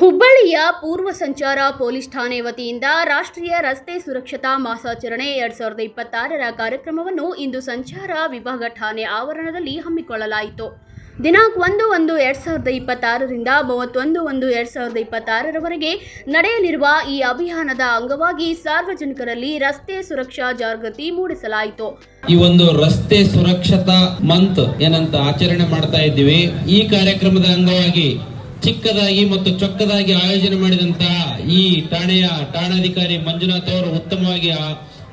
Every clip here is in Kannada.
ಹುಬ್ಬಳ್ಳಿಯ ಪೂರ್ವ ಸಂಚಾರ ಪೊಲೀಸ್ ಠಾಣೆ ವತಿಯಿಂದ ರಾಷ್ಟ್ರೀಯ ರಸ್ತೆ ಸುರಕ್ಷತಾ ಮಾಸಾಚರಣೆ ಎರಡ್ ಸಾವಿರದ ಇಪ್ಪತ್ತಾರರ ಕಾರ್ಯಕ್ರಮವನ್ನು ಇಂದು ಸಂಚಾರ ವಿಭಾಗ ಠಾಣೆ ಆವರಣದಲ್ಲಿ ಹಮ್ಮಿಕೊಳ್ಳಲಾಯಿತು. ದಿನಾಂಕ ಒಂದು ಒಂದು ಎರಡ್ ಸಾವಿರದ ಇಪ್ಪತ್ತಾರರಿಂದ ಮೂವತ್ತೊಂದು ಒಂದು ಎರಡ್ ಸಾವಿರದ ಇಪ್ಪತ್ತಾರರವರೆಗೆ ನಡೆಯಲಿರುವ ಈ ಅಭಿಯಾನದ ಅಂಗವಾಗಿ ಸಾರ್ವಜನಿಕರಲ್ಲಿ ರಸ್ತೆ ಸುರಕ್ಷಾ ಜಾಗೃತಿ ಮೂಡಿಸಲಾಯಿತು. ಈ ಒಂದು ರಸ್ತೆ ಸುರಕ್ಷತಾ ಮಂತ್ ಏನಂತ ಆಚರಣೆ ಮಾಡ್ತಾ ಇದ್ದೀವಿ. ಈ ಕಾರ್ಯಕ್ರಮದ ಅಂಗವಾಗಿ ಚಿಕ್ಕದಾಗಿ ಮತ್ತು ಚೊಕ್ಕದಾಗಿ ಆಯೋಜನೆ ಮಾಡಿದಂತಹ ಈ ಠಾಣೆಯ ಠಾಣಾಧಿಕಾರಿ ಮಂಜುನಾಥ್ ಅವರು ಉತ್ತಮವಾಗಿ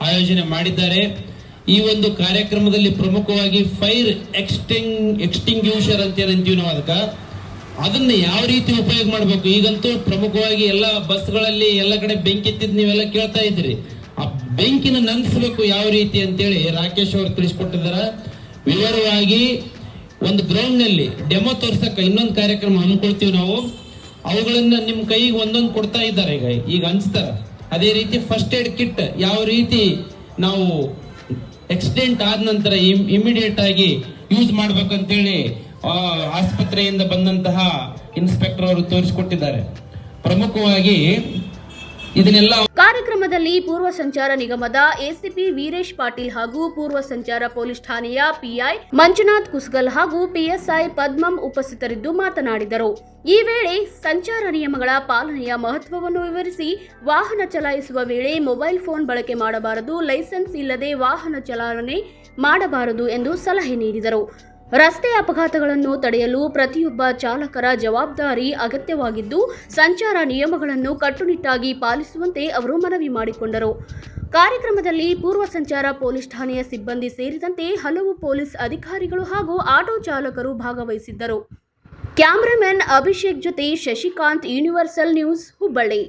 ಆಯೋಜನೆ ಮಾಡಿದ್ದಾರೆ. ಈ ಒಂದು ಕಾರ್ಯಕ್ರಮದಲ್ಲಿ ಪ್ರಮುಖವಾಗಿ ಫೈರ್ ಎಕ್ಸ್ಟಿಂಗ್ ಎಕ್ಸ್ಟಿಂಗ್ಯೂಷರ್ ಅಂತ ಏನಂತೀವಿ ನಾವು ಅದಕ್ಕ. ಅದನ್ನ ಯಾವ ರೀತಿ ಉಪಯೋಗ ಮಾಡಬೇಕು? ಈಗಂತೂ ಪ್ರಮುಖವಾಗಿ ಎಲ್ಲ ಬಸ್ಗಳಲ್ಲಿ ಎಲ್ಲ ಕಡೆ ಬೆಂಕಿ ಎತ್ತಿದ್ ನೀವೆಲ್ಲ ಕೇಳ್ತಾ ಇದ್ರಿ ಆ ಬೆಂಕಿನ ನಂದಿಸಬೇಕು ಯಾವ ರೀತಿ ಅಂತೇಳಿ ರಾಕೇಶ್ ಅವರು ತಿಳಿಸ್ಕೊಟ್ಟಿದ್ದಾರೆ. ವಿವರವಾಗಿ ಒಂದು ಗ್ರೌಂಡ್ನಲ್ಲಿ ಡೆಮೋ ತೋರ್ಸಕ್ಕ ಇನ್ನೊಂದು ಕಾರ್ಯಕ್ರಮ ಹಮ್ಮಿಕೊಳ್ತೀವಿ ನಾವು. ಅವುಗಳನ್ನ ನಿಮ್ ಕೈಗೆ ಒಂದೊಂದು ಕೊಡ್ತಾ ಇದ್ದಾರೆ ಈಗ ಈಗ ಅನ್ಸ್ತಾರ. ಅದೇ ರೀತಿ ಫಸ್ಟ್ ಏಡ್ ಕಿಟ್ ಯಾವ ರೀತಿ ನಾವು ಆಕ್ಸಿಡೆಂಟ್ ಆದ ನಂತರ ಇಮಿಡಿಯೇಟ್ ಆಗಿ ಯೂಸ್ ಮಾಡ್ಬೇಕಂತೇಳಿ ಆಸ್ಪತ್ರೆಯಿಂದ ಬಂದಂತಹ ಇನ್ಸ್ಪೆಕ್ಟರ್ ಅವರು ತೋರಿಸಿಕೊಟ್ಟಿದ್ದಾರೆ. ಪ್ರಮುಖವಾಗಿ ಇದನ್ನೆಲ್ಲ ಕಾರ್ಯಕ್ರಮದಲ್ಲಿ ಪೂರ್ವ ಸಂಚಾರ ನಿಗಮದ ಎಸಿಪಿ ವೀರೇಶ್ ಪಾಟೀಲ್ ಹಾಗೂ ಪೂರ್ವ ಸಂಚಾರ ಪೊಲೀಸ್ ಠಾಣೆಯ ಪಿಐ ಮಂಜುನಾಥ್ ಕುಸ್ಗಲ್ ಹಾಗೂ ಪಿಎಸ್ಐ ಪದ್ಮಂ ಉಪಸ್ಥಿತರಿದ್ದು ಮಾತನಾಡಿದರು. ಈ ವೇಳೆ ಸಂಚಾರ ನಿಯಮಗಳ ಪಾಲನೆಯ ಮಹತ್ವವನ್ನು ವಿವರಿಸಿ ವಾಹನ ಚಲಾಯಿಸುವ ವೇಳೆ ಮೊಬೈಲ್ ಫೋನ್ ಬಳಕೆ ಮಾಡಬಾರದು, ಲೈಸೆನ್ಸ್ ಇಲ್ಲದೆ ವಾಹನ ಚಲಾವಣೆ ಮಾಡಬಾರದು ಎಂದು ಸಲಹೆ ನೀಡಿದರು. ರಸ್ತೆ ಅಪಘಾತಗಳನ್ನು ತಡೆಯಲು ಪ್ರತಿಯೊಬ್ಬ ಚಾಲಕರ ಜವಾಬ್ದಾರಿ ಅಗತ್ಯವಾಗಿದ್ದು, ಸಂಚಾರ ನಿಯಮಗಳನ್ನು ಕಟ್ಟುನಿಟ್ಟಾಗಿ ಪಾಲಿಸುವಂತೆ ಅವರು ಮನವಿ ಮಾಡಿಕೊಂಡರು. ಕಾರ್ಯಕ್ರಮದಲ್ಲಿ ಪೂರ್ವ ಸಂಚಾರ ಪೊಲೀಸ್ ಠಾಣೆಯ ಸಿಬ್ಬಂದಿ ಸೇರಿದಂತೆ ಹಲವು ಪೊಲೀಸ್ ಅಧಿಕಾರಿಗಳು ಹಾಗೂ ಆಟೋ ಚಾಲಕರು ಭಾಗವಹಿಸಿದ್ದರು. ಕ್ಯಾಮ್ರಾಮನ್ ಅಭಿಷೇಕ್ ಜೊತೆ ಶಶಿಕಾಂತ್, ಯೂನಿವರ್ಸಲ್ ನ್ಯೂಸ್, ಹುಬ್ಬಳ್ಳಿ.